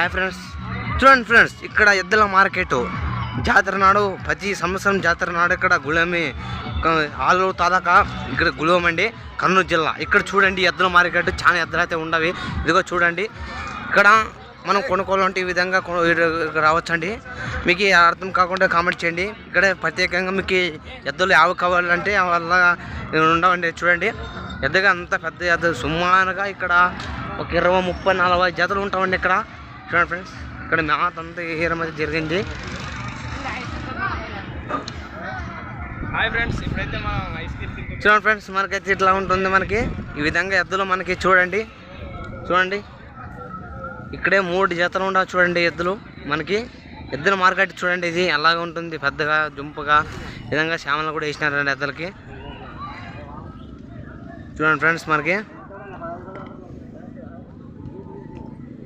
Hi friends చూడండి friends ఇక్కడ ఎద్దుల మార్కెట్. జాతర నాడు ప్రతి సంవత్సరం జాతర నాడు ఇక్కడ గుళమి ఆలు తాదాక ఇక్కడ గుళం అండి కర్నూలు జిల్లా. ఇక్కడ చూడండి ఎద్దుల మార్కెట్ చాలా ఎద్దులు అయితే ఉండవి. ఇదిగో చూడండి ఇక్కడ మనం కొనుక్కోవాలంటే ఈ విధంగా రావచ్చండి. మీకు అర్థం కాకుండా కామెంట్ చేయండి. ఇక్కడ ప్రత్యేకంగా మీకు ఎద్దులు యావ కావాలంటే వల్ల ఉండవండి. చూడండి ఎద్దుగా అంత పెద్ద ఎద్దు. సుమారుగా ఇక్కడ ఒక ఇరవై ముప్పై నలభై జతలు ఉంటామండి ఇక్కడ. చూడండి ఫ్రెండ్స్ ఇక్కడ మ్యాథ్ అంతా ఏరియా మధ్య జరిగింది. చూడండి ఫ్రెండ్స్ మనకైతే ఇట్లా ఉంటుంది మనకి. ఈ విధంగా ఎద్దులు మనకి చూడండి. చూడండి. ఇక్కడే మూడు జతలు ఉండవు చూడండి ఎద్దులు మనకి. ఎద్దుల మార్కెట్ చూడండి ఇది అలాగ ఉంటుంది పెద్దగా జుంపుగా విధంగా శ్యామలు కూడా వేసినారండి ఎద్దులకి. చూడండి ఫ్రెండ్స్ మనకి.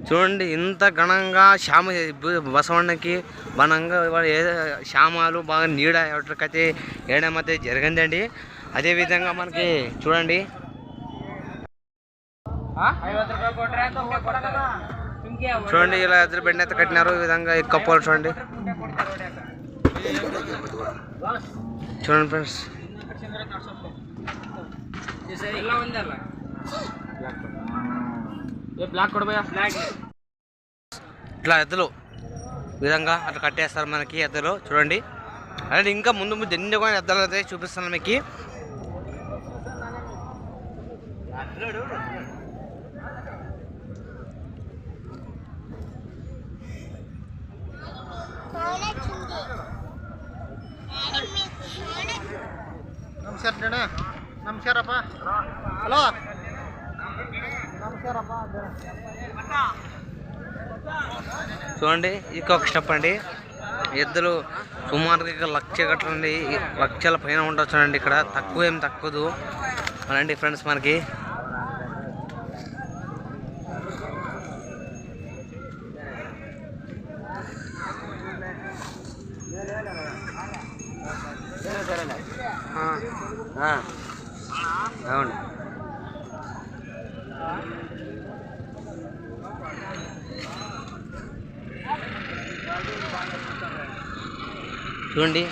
చూడండి ఇంత ఘనంగా శ్యామ బసవన్నకి ఏ శ్యామాలు బాగా నీడ ఎవరికైతే వేయడం అయితే జరిగిందండి. అదేవిధంగా మనకి చూడండి. చూడండి ఇలా ఎదురు బెండ్ అయితే కట్టినారు. ఈ విధంగా కప్పులు చూడండి. చూడండి ఫ్రెండ్స్. ఇట్లా ఎద్దులు ఈ విధంగా అట్లా కట్టేస్తారు మనకి ఎద్దులు చూడండి అలాగే ఇంకా ముందు ముందు ఎన్ని కూడా ఎద్దులు అయితే చూపిస్తాను మీకు ನಮಸ್ಕಾರ ಅಣ್ಣ ನಮಸ್ಕಾರಪ್ಪ ಹಲೋ చూడండి ఇంకొక స్టెప్ అండి. ఎద్దులు సుమారుగా లక్ష కట్టండి. లక్షల పైన ఉండొచ్చు అండి ఇక్కడ. తక్కువ ఏం తక్కువదు. అలాంటి ఫ్రెండ్స్ మనకి. ఆ, అవును. చూడండి.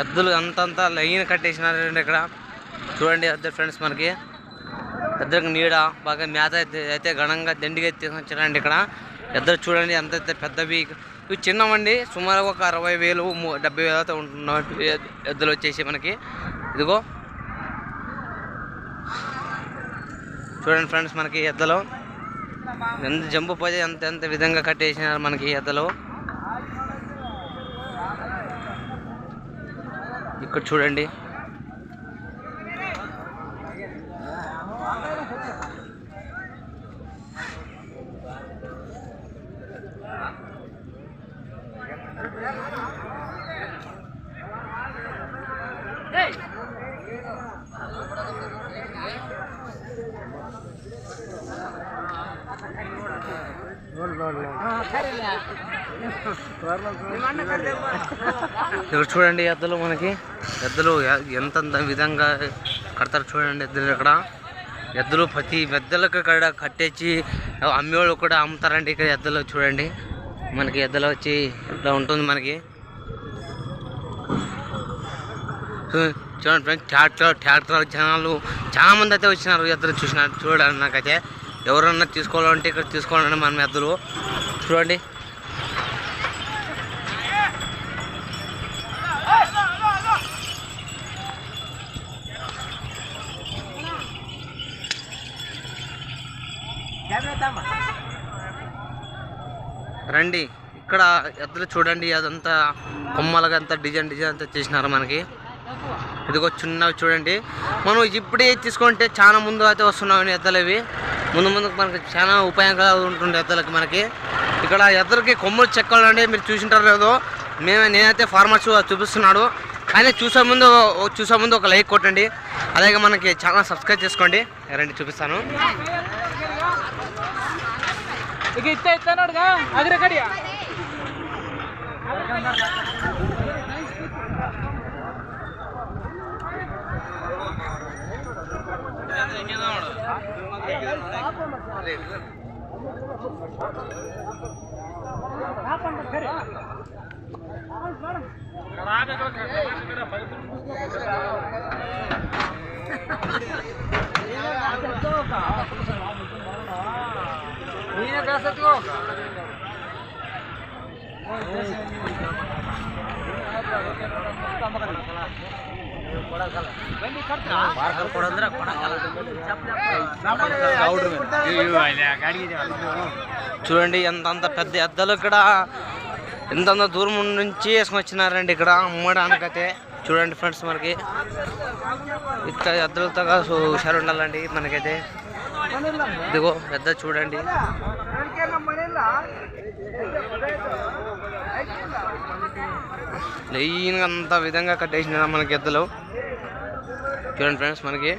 ఎద్దులు అంతంతా లైన్ కట్టేసినారండి ఇక్కడ. చూడండి ఎద్దు ఫ్రెండ్స్ మనకి. ఎద్దరికి నీడ బాగా మేత అయితే అయితే ఘనంగా దండిగా తీసుకొచ్చారండి ఇక్కడ. ఎద్దరు చూడండి ఎంత అయితే పెద్దవి. ఇవి చిన్నవండి. సుమారు ఒక అరవై వేలు డెబ్బై వేలు అయితే ఉంటున్న ఎద్దులు వచ్చేసి మనకి. ఇదిగో. చూడండి ఫ్రెండ్స్ మనకి ఎద్దలు ఎంత జంపు పోతే ఎంత ఎంత విధంగా కట్టేసినారు మనకి ఎద్దలు ఇక్కడ చూడండి ఇక్కడ చూడండి ఎద్దులు మనకి. ఎద్దలు ఎంత ఎంతంత విధంగా కడతారు చూడండి ఎద్దులు ఇక్కడ. ఎద్దులు ప్రతి పెద్దలకు ఇక్కడ కట్టేసి అమ్మేవాళ్ళు కూడా అమ్ముతారండి ఇక్కడ ఎద్దలు చూడండి. మనకి ఎద్దలు వచ్చి ఇట్లా ఉంటుంది మనకి. చూడండి ఫ్రెండ్స్ ట్రాక్టర్ ట్రాక్టర్ జనాలు చాలా మంది అయితే వచ్చినారు ఎద్దులు చూసినారు చూడండి నాకైతే. ఎవరన్నా తీసుకోవాలంటే ఇక్కడ తీసుకోవాలంటే మన మెద్దలు చూడండి. రండి. ఇక్కడ ఎద్దులు చూడండి అదంతా కొమ్మలుగా అంతా డిజైన్ డిజైన్ అంతా చేసినారు మనకి. ఇదిగో చిన్నవి చూడండి. మనం ఇప్పుడే తీసుకుంటే చాలా ముందు అయితే వస్తున్నాం ఎద్దలు ఇవి. ముందు ముందుకు మనకి చాలా ఉపయోగాలు ఉంటుండే ఎద్దలకి మనకి. ఇక్కడ ఎద్దరికి కొమ్ములు చెక్కలు మీరు చూసింటారు లేదో. మేము నేనైతే ఫార్మర్స్ చూపిస్తున్నాడు. కానీ చూసే ముందు చూసే ముందు ఒక లైక్ కొట్టండి. అలాగే మనకి ఛానల్ సబ్స్క్రైబ్ చేసుకోండి. రండి చూపిస్తాను. ఇక ನೋಡ್ಗ ಅಗ್ರ ಕಡಿಯ చూడండి ఎంతంత పెద్ద ఎద్దలు ఇక్కడ. ఎంతంత దూరం నుంచి వేసుకొని వచ్చినారండి ఇక్కడ అమ్మడానికైతే. చూడండి ఫ్రెండ్స్ మనకి. ఇక్కడ ఎద్దలతో హుషారు ఉండాలండి మనకైతే. ఇదిగో పెద్ద చూడండి. లైన్గా అంత విధంగా కట్టేసిన మనకి ఎద్దలు చూడండి ఫ్రెండ్స్ మనకి.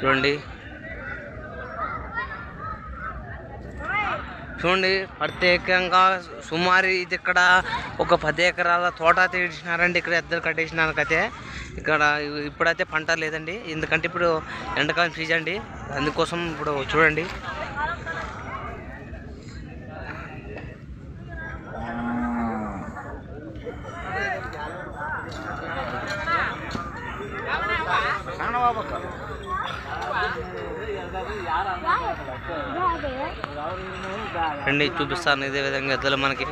చూడండి. చూడండి ప్రత్యేకంగా సుమారు ఇది ఇక్కడ ఒక పది ఎకరాల తోట తీసినారండి ఇక్కడ ఎద్దరు కట్టేసినారకైతే ఇక్కడ ఇప్పుడైతే పంట లేదండి. ఎందుకంటే ఇప్పుడు ఎండాకాలం సీజన్ అండి. అందుకోసం ఇప్పుడు చూడండి. రండి చూపిస్తాను ఇదే విధంగా ఎద్దలు మనకి.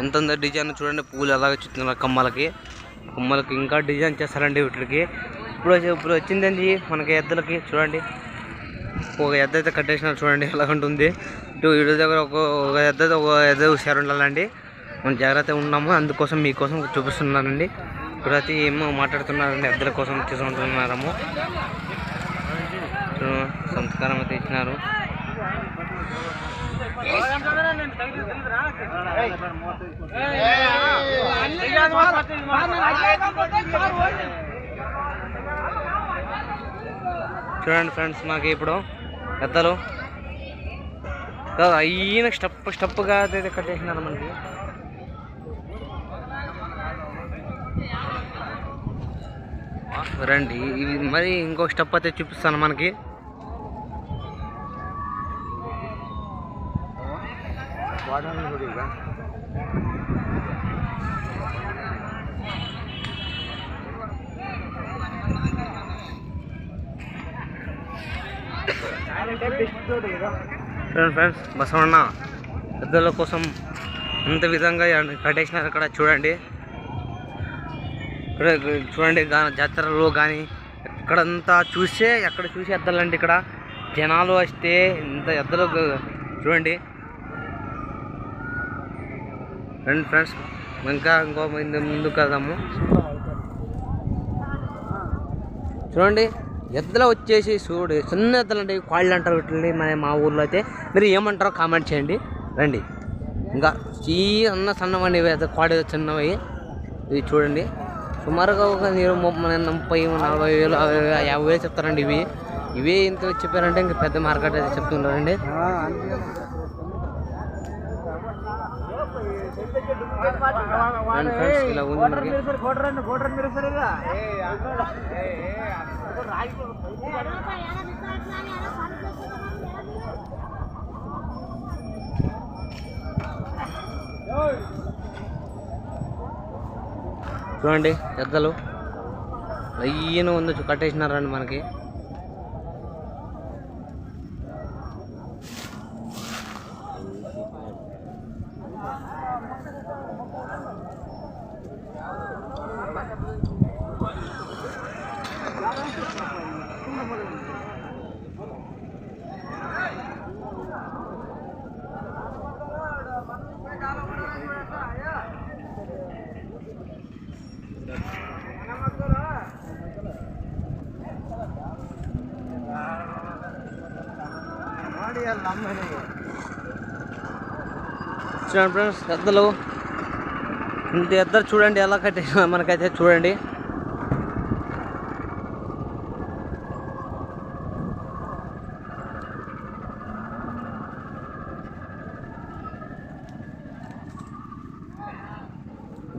ఎంత ఉందో డిజైన్ చూడండి పూలు ఎలాగ చుట్టున్నారు కమ్మలకి. కమ్మలకి ఇంకా డిజైన్ చేస్తారండి వీటికి. ఇప్పుడు వచ్చి- ఇప్పుడు వచ్చిందండి మనకి ఎద్దలకి చూడండి. ఒక ఎద్ద అయితే కట్టేసినారు చూడండి ఎలా ఉంటుంది. ఇటు ఇటు దగ్గర ఒక ఒక ఎద్ద ఒక ఎద్ద హుషారు ఉండాలండి. మనం జాగ్రత్తగా ఉన్నాము అందుకోసం మీకోసం చూపిస్తున్నానండి. ఇప్పుడైతే ఏమో మాట్లాడుతున్నారండి ఎద్దల కోసం తీసుకుంటున్నారము సంస్కారం అయితే ఇచ్చినారు. చూడండి ఫ్రెండ్స్ మాకు ఇప్పుడు పెద్దలు. కాదు అయిన స్టెప్ స్టెప్గా అయితే కట్టేసినారు మనకి. రండి ఇది మరి ఇంకొక స్టెప్ అయితే చూపిస్తాను మనకి. చూడండి ఫ్రెండ్స్ బసవన్న. పెద్దల కోసం ఇంత విధంగా కట్టేసినారు ఇక్కడ చూడండి. ఇక్కడ చూడండి జాతరలో కానీ ఎక్కడంతా చూసే ఎక్కడ చూసి ఎద్దలండి ఇక్కడ. జనాలు వస్తే ఇంత ఎద్దలు చూడండి. రండి ఫ్రెండ్స్. ఇంకా ఇంకో ముందుకు వెళ్దాము. చూడండి ఎద్దలు వచ్చేసి చూడు చిన్న ఎద్దలు అంటే కాళ్ళు అంటారు వీటిని మన మా ఊర్లో అయితే. మీరు ఏమంటారో కామెంట్ చేయండి. రండి. ఇంకా చీ అన్న సన్నవండి ఇవి అయితే చిన్నవి. ఇవి చూడండి. సుమారుగా ఒక నేను ముప్పై ముప్పై నలభై వేలు యాభై వేలు చెప్తారండి ఇవి. ఇవే ఇంత చెప్పారంటే ఇంక పెద్ద మార్కెట్ అయితే చెప్తుంటారండి. ఫ్రెండ్స్ ఇలా ఉంది మనకి చూడండి పెద్దలు లయ్యన ఉంది కట్టేసినారండి మనకి. చూడండి ఫ్రెండ్స్ ఎద్దలు ఇంత ఎద్దరు చూడండి ఎలా కట్టేసిన మనకైతే చూడండి.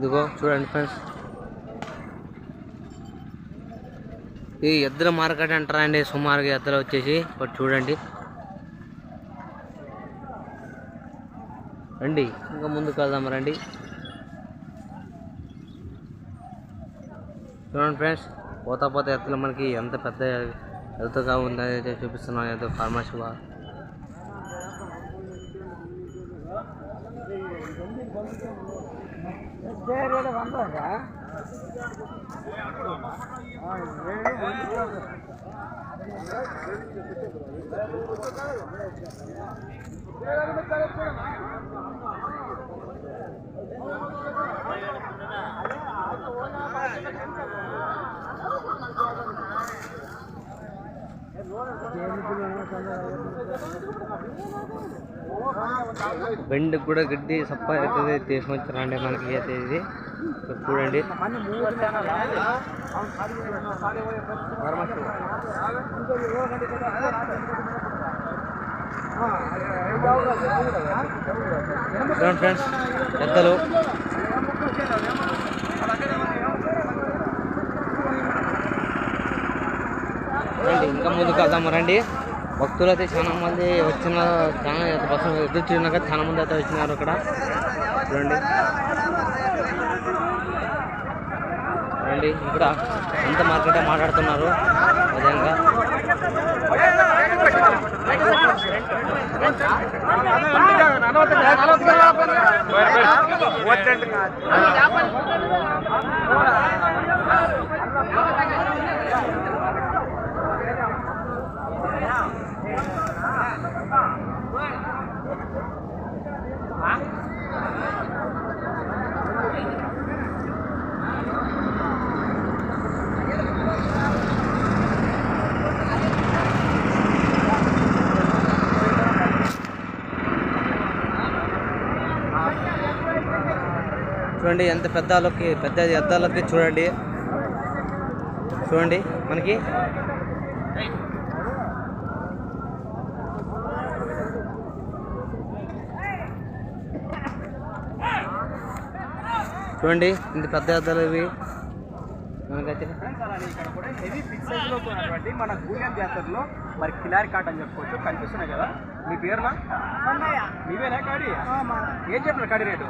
ఇదిగో చూడండి ఫ్రెండ్స్ ఈ ఎద్దుల మార్కెట్ అంటారండి సుమారుగా ఎద్దులు వచ్చేసి. ఒకటి చూడండి. రండి ఇంకా ముందుకు వెళ్దాం రండి. చూడండి ఫ్రెండ్స్ పోతా పోతా ఎత్తులు మనకి ఎంత పెద్ద ఎత్తుగా ఉందని చూపిస్తున్నాం ఏదో ఫార్మసీ బాగా బెండ్ కూడా గడ్డి సప్ప అవుతుంది. తీసుకొచ్చారండి మనకి అయితే ఇది చూడండి. చూడండి ఫ్రెండ్స్ పెద్దలు. ఇంకా ముందుకు వెళ్దాము రండి. భక్తులు అయితే చాలా మంది వచ్చిన చాలా బస్సు ఎదురు చూడగా చాలా మంది అయితే వచ్చినారు ఇక్కడ చూడండి. రండి ఇక్కడ అంత మార్కెట్ మాట్లాడుతున్నారు. విధంగా వచ్చండి చూడండి ఎంత పెద్ద వాళ్ళకి పెద్ద ఎద్దాలకి చూడండి. చూడండి మనకి. చూడండి ఇంత పెద్ద ఎద్దాలు ఇవి. మనకైతే. కూడా హెవీ సైజ్లో మన జాతరలో మరి కిలారి కాట్ అని చెప్పుకోవచ్చు కనిపిస్తున్నాయి కదా మీ పేరునా మీవేనా కాడి ఏం చెప్పిన కాడి రేటు?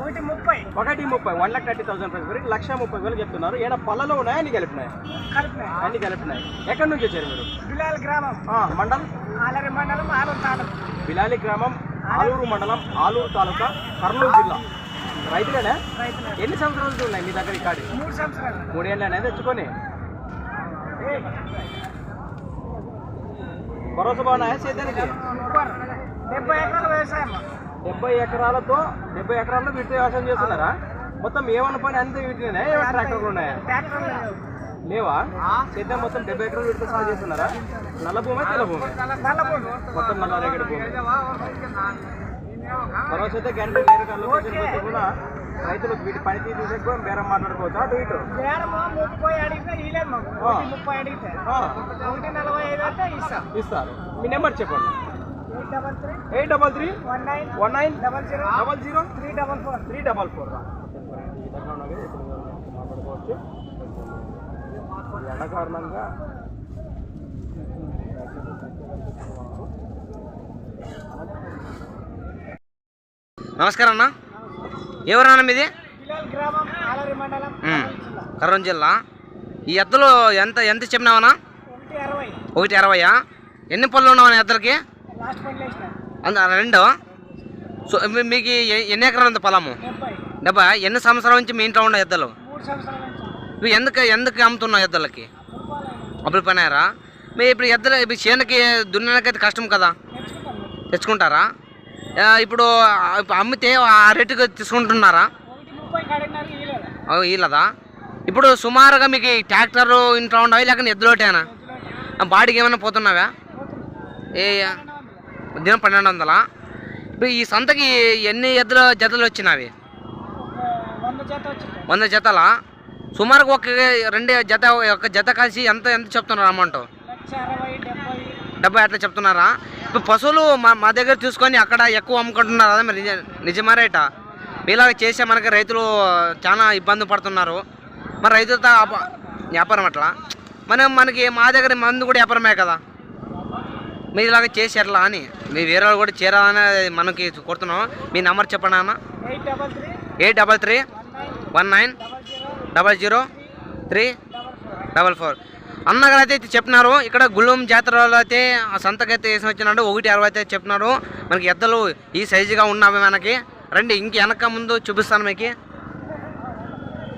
ఒకటి ముప్పై. ఒకటి ముప్పై one lakh thirty thousand rupees లక్ష ముప్పై వేలు చెప్తున్నారు. ఏడ పళ్ళలో ఉన్నాయా? అన్ని కలిపినాయి? అన్ని కలిపినాయి. ఎక్కడి నుంచి వచ్చారు మీరు? బిలాల్ గ్రామం. మండలం? ఆలరి మండలం ఆరు తాలూకు. బిలాలి గ్రామం ఆలూరు. మండలం ఆలూరు తాలూకా కర్నూలు జిల్లా. రైతులేనా? రైతులు. ఎన్ని సంవత్సరాల ఉన్నాయి మీ దగ్గర ఈ కాడి? మూడు సంవత్సరాలు. మూడేళ్ళనే తెచ్చుకొని. భరోసా బాగున్నాయా? సేద్యానికి డెబ్బై ఎకరాల వ్యవసాయం. డెబ్బై ఎకరాలతో డెబ్బై ఎకరాల్లో వీటితో వ్యవసాయం చేస్తున్నారా? మొత్తం ఏమన్న పని అంతే వీటినే ఏమైనా ట్రాక్టర్లు ఉన్నాయా? లేవు. సేద్యం మొత్తం డెబ్బై ఎకరాలు వీటితో సాగు చేస్తున్నారా? నల్ల భూమి తెల్ల భూమి. మొత్తం నల్ల రేగడి భూమి. భరోసా అయితే గ్యారంటీ వేరే పోతే కూడా రైతులకు వీటి పనితీరు చూసే కూడా బేరం మాట్లాడుకోవచ్చు? అటు ఇటు? ముప్పై అడిగితే ఇస్తారు. మీ నెంబర్ చెప్పండి. Eight double three? One nine one nine? Double zero double zero? Three double four. Three double four ఈ విధంగా ఉన్నది ఇప్పుడు మాట్లాడుకోవచ్చు ఈ ఎండ కారణంగా నమస్కారం అన్న ఎవరన్నా మీది. కర్నూలు జిల్లా. ఈ ఎద్దులు ఎంత ఎంత చెప్పినావనా ఒకటి అరవై. ఒకటి అరవయా? ఎన్ని పళ్ళు ఉన్నావన్నా ఎద్దులకి? అంత రెండు? సో మీకు ఎన్ని ఎకరాలు ఉంది పొలము? డెబ్బై. ఎన్ని సంవత్సరాల నుంచి మీ ఇంట్లో ఉన్న ఎద్దులు? ఇవి ఎందుకు ఎందుకు అమ్ముతున్నావు ఎద్దులకి? అప్పుడు పనారా మీ ఇప్పుడు ఎద్దులు ఇప్పుడు చేనుకి దున్నకైతే కష్టం కదా. తెచ్చుకుంటారా? ఇప్పుడు అమ్మితే ఆ రేటుకి తీసుకుంటున్నారా? వీళ్ళదా ఇప్పుడు సుమారుగా మీకు ట్రాక్టర్ ఇంట్లో ఉండవు లేకపోతే ఎద్దులోటేనా? బాడీకి ఏమైనా పోతున్నావా? ఏ దినం పన్నెండు వందలా? ఇప్పుడు ఈ సంతకి ఎన్ని ఎద్దుల జతలు వచ్చినవి? వంద జతలా? సుమారుగా ఒక రెండు జత ఒక జత కలిసి ఎంత ఎంత చెప్తున్నారు అమౌంట్? డెబ్బై. అట్లా చెప్తున్నారా? ఇప్పుడు పశువులు మా మా దగ్గర చూసుకొని అక్కడ ఎక్కువ అమ్ముకుంటున్నారు అదే మరి నిజ- నిజమా రేటా? మీలాగ చేసే మనకి రైతులు చాలా ఇబ్బంది పడుతున్నారు. మరి రైతులతో వ్యాపారం అట్లా? మనం మనకి మా దగ్గర మందు కూడా వ్యాపారమే కదా? మీరు ఇలాగ చేసేట్లా అని. మీ వేరే వాళ్ళు కూడా చేరాలని మనకి కొడుతున్నాం మీ నెంబర్ చెప్పండి అన్న. Eight double three eight double three one nine double zero three double four. అన్నగారు అయితే చెప్పినారు. ఇక్కడ గుళ్ళం జాతరలో అయితే ఆ సంతకైతే వేసి వచ్చినాడు. ఒకటి అరవై అయితే చెప్పినారు మనకి ఎద్దలు ఈ సైజుగా ఉన్నావి మనకి. రండి ఇంక వెనక ముందు చూపిస్తాను మీకు.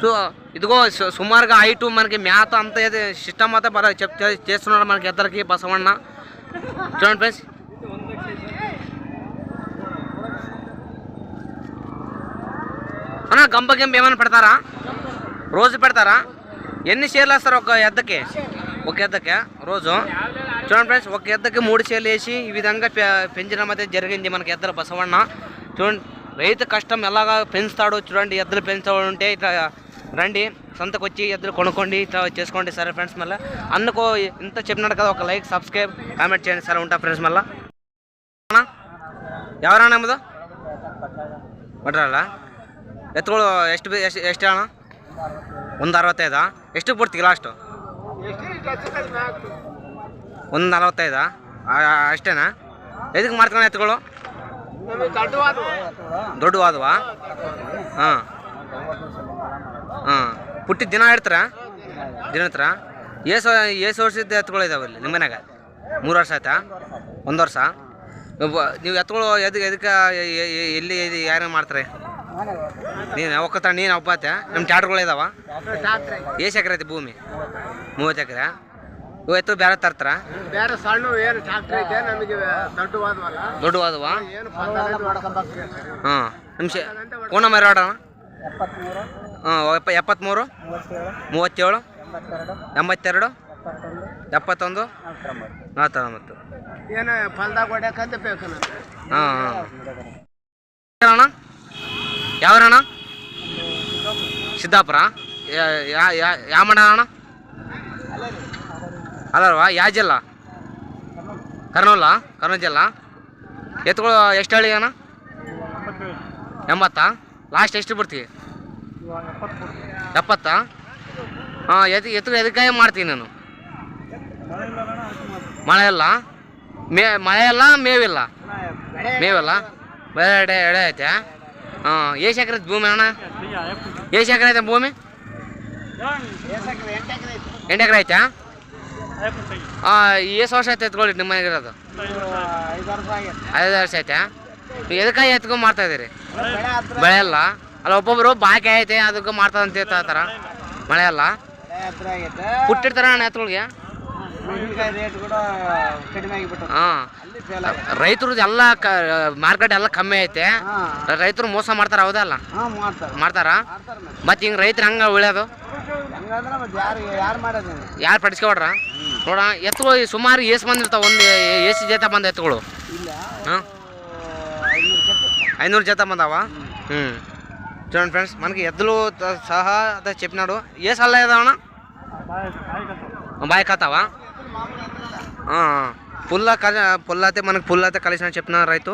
సో ఇదిగో సు- సుమారుగా హైటు మనకి మేత అంతా అయితే సిస్టమ్ అంతా బాగా చెప్ చేస్తున్నాడు మనకి ఇద్దరికి బసవన్న. చూడండి ఫ్రెండ్స్. అన్న గంప గంప ఏమైనా పెడతారా? రోజు పెడతారా? ఎన్ని షేర్లు వేస్తారు ఒక ఎద్దకి? ఒక ఎద్దకి? రోజు? చూడండి ఫ్రెండ్స్ ఒక ఎద్దకి మూడు షేర్లు వేసి ఈ విధంగా పె- పెంచడం అయితే జరిగింది మనకి ఎద్దల బసవన్న. చూడండి రైతు కష్టం ఎలాగా పెంచుతాడో చూడండి ఎద్దులు పెంచుతాడు ఉంటే ఇట్లా రండి సంతకు వచ్చి ఎద్దులు కొనుక్కోండి ఇట్లా చేసుకోండి సరే ఫ్రెండ్స్ మళ్ళీ అందుకో ఇంత చెప్పినాడు కదా ఒక లైక్ సబ్స్క్రైబ్ కామెంట్ చేయండి సరే ఉంటా ఫ్రెండ్స్ మళ్ళీ ఎవరన్నా ನಮ್ಮದು ಬಟ್ರಲ್ಲ ಎತ್ತುಗಳು ಎಷ್ಟು ಬಿ- ಎಷ್ಟು ಎಷ್ಟು ಅಣ್ಣ ಒಂದು ಅರವತ್ತೈದಾ ಎಷ್ಟು ಕೊಡ್ತೀವಿ ಲಾಸ್ಟು ಒಂದು ನಲವತ್ತೈದಾ ಆ, ಅಷ್ಟೇನಾ ಎದಕ್ಕೆ ಮಾಡ್ತಾನೆ ಎತ್ತುಗಳು ದೊಡ್ಡ ಆದವಾ ಹಾಂ ಹಾಂ. ದಿನ ಇಡ್ತಾರ ದಿನ ಇಡ್ತಾರ ಏಸು ಏಸು ವರ್ಷದ ಎತ್ತುಗಳು ಇದಾವೆ ಇಲ್ಲಿ ನಿಮ್ಮ ಮನ್ಯಾಗ? ಮೂರು ವರ್ಷ ಆಯ್ತಾ? ಒಂದು ವರ್ಷ? ನೀವು ಎತ್ತುಗಳು ಎದಕ್ಕೆ ಎದಕ್ಕೆ ಎಲ್ಲಿ ಯಾರು ಮಾಡ್ತಾರೆ? ನೀನು ಒಕ್ಕತ್ತ ನೀನು ಒಬ್ಬತ್ತೆ ನಮ್ಮ ಚಾಟ್ಗಳು ಇದಾವ? ಎಷ್ಟು ಎಕರೆ ಐತಿ ಭೂಮಿ? ಮೂವತ್ತು ಎಕರೆ? ಇವತ್ತು ಎತ್ತು ಬೇರೆ ತರ್ತಾರ? ಬೇರೆ ಸಣ್ಣ ಏನು ಟ್ರಾಕ್ಟರ್ ಐತೆ ನಮಗೆ ದೊಡ್ಡವಾದವಲ್ಲ. ದೊಡ್ಡವಾದವಾ? ಹಾಂ. ನಿಮಿಷ ಫೋನ್ ನಂಬರ್ ಹೇಳೋಣ ಹಾಂ ಎಪ್ಪ ಎಪ್ಪತ್ತ್ಮೂರು ಮೂವತ್ತೇಳು. ಎಂಬತ್ತೆರಡು. ಎಪ್ಪತ್ತೊಂದು. ನಲವತ್ತೊಂಬತ್ತು. ಏನು ಫಲ್ದಾಗ ಹೊಡ್ಯಾಕಂತ ಬೇಕು ಹಾಂ ಹಾಂ ಅಣ್ಣ ಯಾವ್ರಣ್ಣ? ಸಿದ್ದಾಪುರ. ಯಾವ ಮಣ ಅಣ್ಣ? ಅಲ್ಲಲ್ವಾ ಯಾವ ಜಿಲ್ಲಾ ಕರ್ನೂಲ? ಕರ್ನೂಲ್ ಜಿಲ್ಲಾ? ಎತ್ಕೊಳ್ಳೋ ಎಷ್ಟು ಹೇಳಿ ಅಣ್ಣ? ಎಂಬತ್ತಾ? ಲಾಸ್ಟ್ ಎಷ್ಟು ಬಿಡ್ತೀವಿ ಎಪ್ಪತ್ತಾ? ಹಾಂ, ಎದು ಎತ್ತು ಎದಕ್ಕಾಗಿ ಮಾಡ್ತೀನಿ ನಾನು. ಮಳೆ ಇಲ್ಲ? ಮೇ ಮಳೆ ಇಲ್ಲ ಮೇವಿಲ್ಲ ಮೇವಲ್ಲ ಬೇರೆ ಎಡೆ ಎಡೆ ಐತೆ? ಹಾಂ ಎಷ್ಟು ಎಕರೆ ಐತೆ ಭೂಮಿ ಅಣ್ಣ? ಎಷ್ಟು ಎಕರೆ ಐತೆ ಭೂಮಿ? ಎಂಟು ಎಕರೆ ಐತೆ? ಹಾಂ ಎಷ್ಟು ವರ್ಷ ಐತೆ ಎತ್ಕೊಳ್ಳಿ ನಿಮ್ಮ ಮನೆಗೆ ಇರೋದು ಐದು ವರ್ಷ ಐತೆ? ಎದಕ್ಕಾಗಿ ಎತ್ಕೊಂಡು ಮಾಡ್ತಾ ಇದ್ದೀರಿ? ಬೆಳೆ ಎಲ್ಲ ಅಲ್ಲ ಒಬ್ಬೊಬ್ರು ಬಾಕಿ ಐತೆ ಅದಕ್ಕೆ ಮಾಡ್ತದಂತ ಹೇಳ್ತಾರ. ಮಳೆ ಅಲ್ಲ? ಹುಟ್ಟಿರ್ತಾರೆ ಅಣ್ಣ ಎತ್ತೊಳಗೆ ಹಾಂ. ರೈತರದ್ದು ಎಲ್ಲ ಮಾರ್ಕೆಟ್ ಎಲ್ಲ ಕಮ್ಮಿ ಐತೆ. ರೈತರು ಮೋಸ ಮಾಡ್ತಾರ ಹೌದಲ್ಲ ಮಾಡ್ತಾರ. ಮತ್ತೆ. ಹಿಂಗೆ ರೈತರು ಹಂಗೆ ಉಳಿಯೋದು? ಯಾರು ಪಡಿಸ್ಕೊಡ್ರ ನೋಡ ಎತ್ತುಗಳು ಸುಮಾರು ಎಸ್ ಬಂದಿರ್ತಾವ ಒಂದು ಎಸ್ ಜೊತೆ ಬಂದ ಎತ್ತುಗಳು ಐನೂರು ಜೊತೆ. ಬಂದಾವ? ಹ್ಮ್. చూడండి ఫ్రెండ్స్ మనకి ఎద్దులు సహా అదే చెప్పినాడు. ఏ సల్లా ఏదావనా బాయ్ కతావా పుల్ల కలి పుల్ల అయితే మనకి పుల్ల అయితే కలిసిన చెప్పిన రైతు.